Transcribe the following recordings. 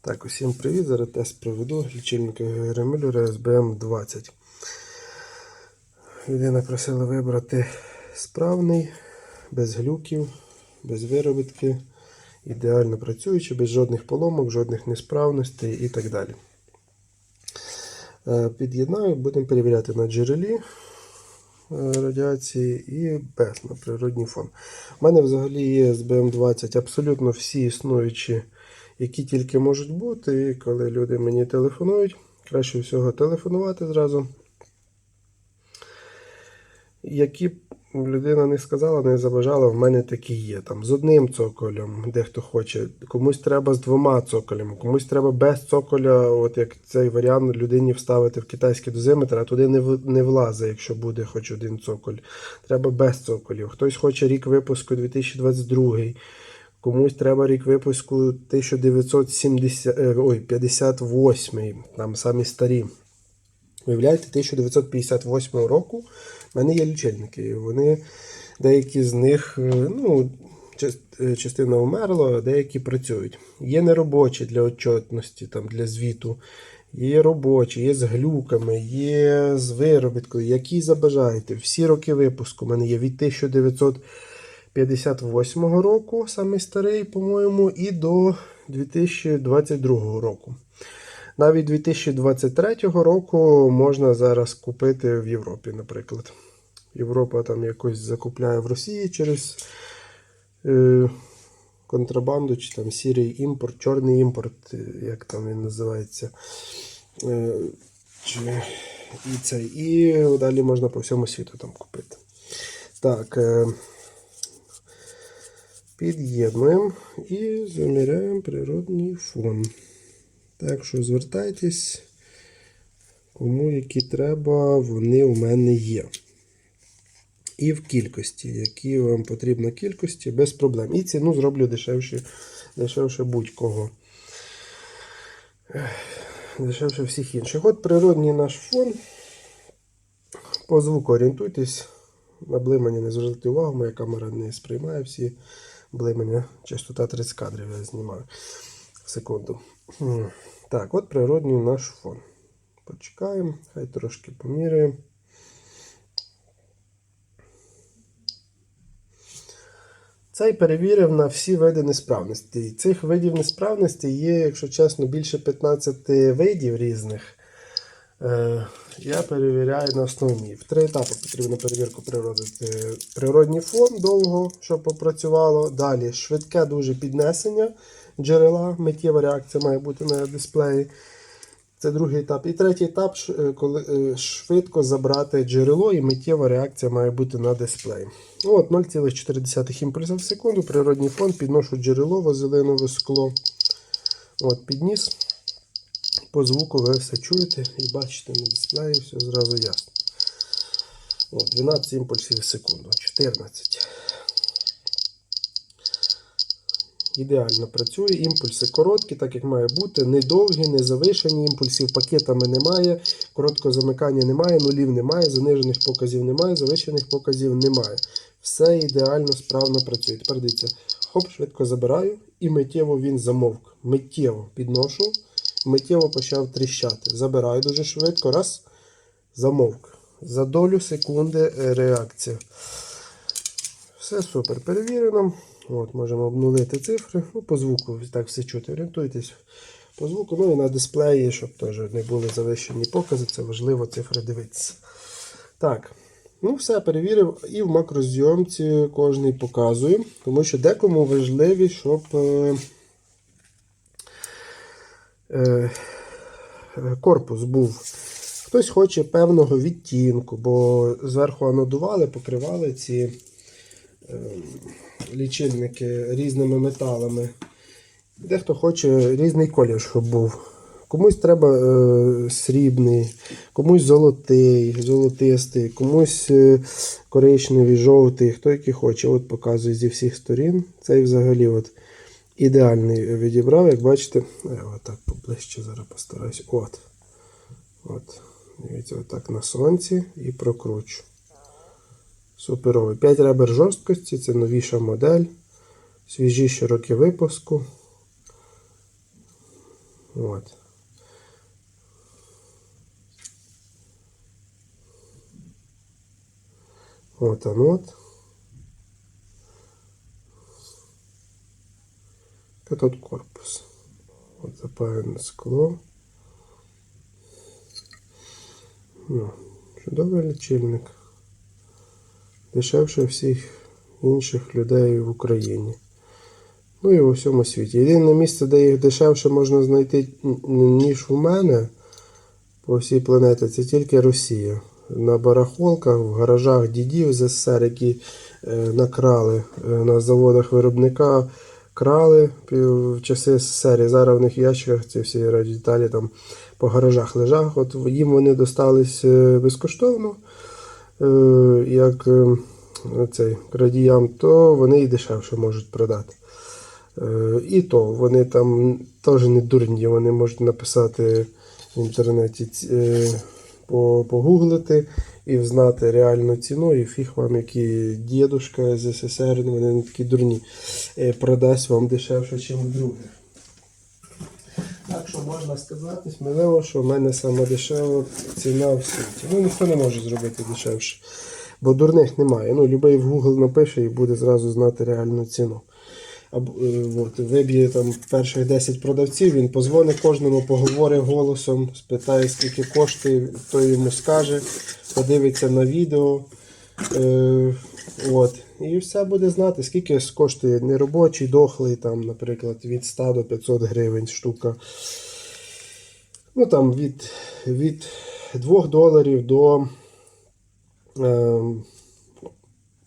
Так, усім привіт. Зараз тест проведу лічильника Георгія SBM 20. Людина просила вибрати справний, без глюків, без виробітки, ідеально працюючий, без жодних поломок, жодних несправностей і так далі. Е, Під'єднаю, будемо перевіряти на джерелі е, радіації і без на природній фон. У мене взагалі є з BM20 абсолютно всі існуючі, які тільки можуть бути. І коли люди мені телефонують, краще всього телефонувати зразу. Які б людина не сказала, не забажала, в мене такі є. Там з одним цоколем, дехто хоче, комусь треба з двома цоколями, комусь треба без цоколя, от як цей варіант людині вставити в китайський дозиметр, а туди не, не влазить, якщо буде хоч один цоколь. Треба без цоколів. Хтось хоче рік випуску 2022. Комусь треба рік випуску 1970, е, ой, 58, там самі старі. Виявляєте, 1958 року в мене є лічильники. Вони, деякі з них, е, ну, е, частина вмерла, а деякі працюють. Є неробочі для отчетності, там, для звіту. Є робочі, є з глюками, є з виробіткою, які забажаєте. Всі роки випуску в мене є від 1958 року, самий старий, по-моєму, і до 2022 року. Навіть 2023 року можна зараз купити в Європі, наприклад. Європа там якось закупляє в Росії через е, контрабанду, чи там сірий імпорт, чорний імпорт, е, як там він називається. Е, чи, і, це, і далі можна по всьому світу там купити. Так. Е, Під'єднуємо і заміряємо природний фон. Так що звертайтесь, кому які треба, вони у мене є. І в кількості, які вам потрібно кількості, без проблем. І ціну зроблю дешевше, дешевше будь-кого. Дешевше всіх інших. От природній наш фон. По звуку орієнтуйтесь. На блимання не звертайте увагу, моя камера не сприймає всі блимання. Частота 30 кадрів я знімаю. Секунду. Так, от природній наш фон. Почекаємо, хай трошки поміряємо. Цей перевірив на всі види несправності. Цих видів несправності є, якщо чесно, більше 15 видів різних. Е, я перевіряю на основні. В три етапи потрібно перевірку природити. Природній фон довго, щоб попрацювало. Далі швидке дуже піднесення джерела, миттєва реакція має бути на дисплеї. Це другий етап. І третій етап, е, коли е, швидко забрати джерело і миттєва реакція має бути на дисплеї. Ну, От 0,4 імпульса в секунду, природній фон, підношу джерело, вазелинове скло. От, підніс. По звуку ви все чуєте і бачите на дисплеї, все зразу ясно. От, 12 імпульсів в секунду, 14. Ідеально працює. Імпульси короткі, так як має бути. Не довгі, не завишені. Імпульсів пакетами немає. Короткого замикання немає, нулів немає, занижених показів немає, завищених показів немає. Все ідеально, справно працює. Тепер дивіться, хоп, швидко забираю, і миттєво він замовк. Миттєво підношу, миттєво почав тріщати. Забираю дуже швидко, раз, замовк. За долю секунди е, реакція. Все супер перевірено. От, можемо обнулити цифри. Ну, по звуку так все чути. Орієнтуйтесь по звуку. Ну і на дисплеї, щоб теж не були завищені покази. Це важливо цифри дивитися. Так. Ну, все перевірив. І в макрозйомці кожний показує. Тому що декому важливі, щоб. Е, е, корпус був. Хтось хоче певного відтінку, бо зверху анодували, покривали ці е, лічильники різними металами. Дехто хоче різний колір, щоб був. Комусь треба е, срібний, комусь золотий, золотистий, комусь е, коричневий, жовтий, хто який хоче. От показую зі всіх сторін. Цей взагалі от ідеальний відібрав, як бачите. Я отак поближче зараз постараюсь. От. От. Дивіться, отак на сонці і прокручу. Суперовий. 5 ребер жорсткості, це новіша модель. Свіжіші роки випуску. От. От анод. Катод корпус. От запаяне скло. Ну, чудовий лічильник. Дешевше всіх інших людей в Україні. Ну і у всьому світі. Єдине місце, де їх дешевше можна знайти, ніж у мене по всій планеті, це тільки Росія. На барахолках, в гаражах дідів з СССР, які е, накрали е, на заводах виробника, крали в часи. І зараз в них в ящиках ці всі деталі там по гаражах лежать. От їм вони достались е, безкоштовно, е, як е, цей крадіям, то вони і дешевше можуть продати. І то вони там теж не дурні, вони можуть написати в інтернеті, ці- погуглити і взнати реальну ціну, і фіг вам, які дідушка з СССР, вони не такі дурні, е, продасть вам дешевше, ніж у других. Так що можна сказати сміливо, що в мене саме дешева ціна в світі. Ну ніхто не може зробити дешевше. Бо дурних немає. Ну, любий в Google напише і буде зразу знати реальну ціну. Е, от, виб'є там перших 10 продавців, він позвонить кожному, поговорить голосом, спитає, скільки коштує, хто йому скаже, подивиться на відео. Е, от, і все буде знати, скільки коштує неробочий, дохлий, там, наприклад, від 100 до 500 гривень штука. Ну там від, від 2 доларів до, е,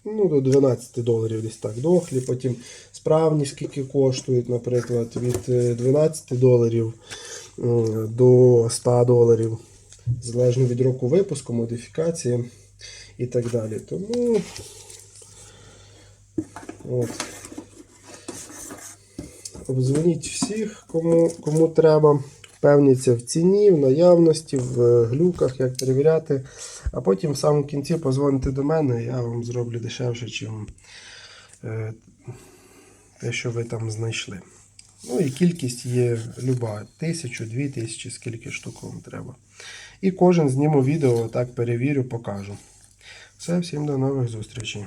ну, до 12 доларів десь так дохлі. Потім справні скільки коштують, наприклад, від е, 12 доларів до 100 доларів. Залежно від року випуску, модифікації і так далі. Тому от. Обдзвоніть всіх, кому, кому треба. Впевніться в ціні, в наявності, в е, глюках, як перевіряти. А потім в самому кінці позвоните до мене, я вам зроблю дешевше, е, те, що ви там знайшли. Ну і кількість є люба. Тисячу, дві тисячі, скільки штук вам треба. І кожен зніму відео, так перевірю, покажу. Все, всім до нових зустрічей.